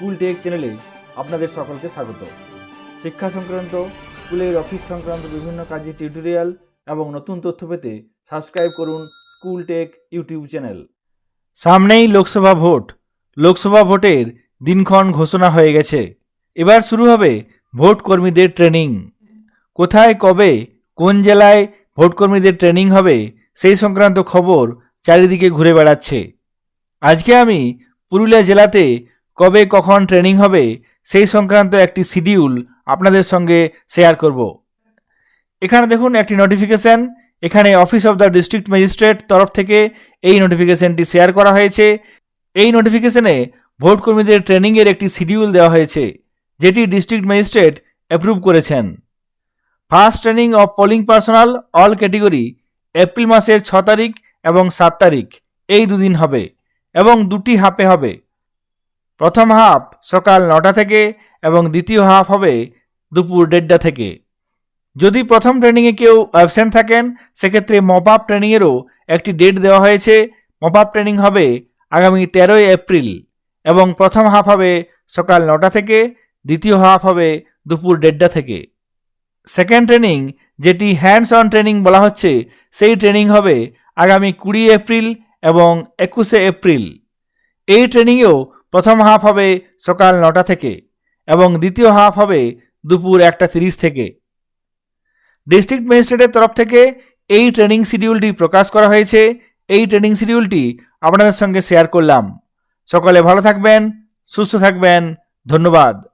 School take চ্যানেলে আপনাদের সকলকে স্বাগত। শিক্ষা সংক্রান্ত, স্কুলের অফিস সংক্রান্ত বিভিন্ন কাজের টিউটোরিয়াল এবং নতুন তথ্য পেতে সাবস্ক্রাইব করুন স্কুল টেক ইউটিউব চ্যানেল। সামনেই লোকসভা ভোট। লোকসভা ভোটের দিনক্ষণ ঘোষণা হয়ে গেছে। এবার শুরু হবে ভোট কর্মীদের ট্রেনিং। কোথায়, কবে, কোন জেলায় ভোট কর্মীদের ট্রেনিং হবে সেই সংক্রান্ত খবর চারিদিকে ঘুরে বেড়াচ্ছে। আজকে আমি পুরুলিয়া জেলাতে কবে কখন ট্রেনিং হবে, সেই সংক্রান্ত একটি শিডিউল আপনাদের সঙ্গে শেয়ার করব। এখানে দেখুন একটি নোটিফিকেশন এখানে office of the district magistrate তরফ থেকে এই নোটিফিকেশনটি শেয়ার করা হয়েছে। এই নোটিফিকেশনে ভোট কর্মীদের ট্রেনিংয়ের একটি শিডিউল দেওয়া হয়েছে, যেটি ডিস্ট্রিক্ট ম্যাজিস্ট্রেট অ্যাপ্রুভ করেছেন। First training of polling personnel all category April মাসের ছ তারিখ এবং সাত তারিখ, এই দুদিন হবে এবং দুটি হাফে হবে। প্রথম হাফ সকাল নটা থেকে এবং দ্বিতীয় হাফ হবে দুপুর দেড়টা থেকে। যদি প্রথম ট্রেনিংয়ে কেউ অ্যাবসেন্ট থাকেন, সেক্ষেত্রে মপ আপ ট্রেনিংয়েরও একটি ডেট দেওয়া হয়েছে। মপ আপ ট্রেনিং হবে আগামী তেরোই এপ্রিল এবং প্রথম হাফ হবে সকাল নটা থেকে, দ্বিতীয় হাফ হবে দুপুর দেড়টা থেকে। সেকেন্ড ট্রেনিং, যেটি হ্যান্ডস অন ট্রেনিং বলা হচ্ছে, সেই ট্রেনিং হবে আগামী কুড়ি এপ্রিল এবং একুশে এপ্রিল। এই ট্রেনিংয়েও প্রথম হাফ হবে সকাল নটা থেকে এবং দ্বিতীয় হাফ হবে দুপুর একটা তিরিশ থেকে। ডিস্ট্রিক্ট ম্যাজিস্ট্রেটের তরফ থেকে এই ট্রেনিং শিডিউলটি প্রকাশ করা হয়েছে। এই ট্রেনিং শিডিউলটি আপনাদের সঙ্গে শেয়ার করলাম। সকলে ভালো থাকবেন, সুস্থ থাকবেন। ধন্যবাদ।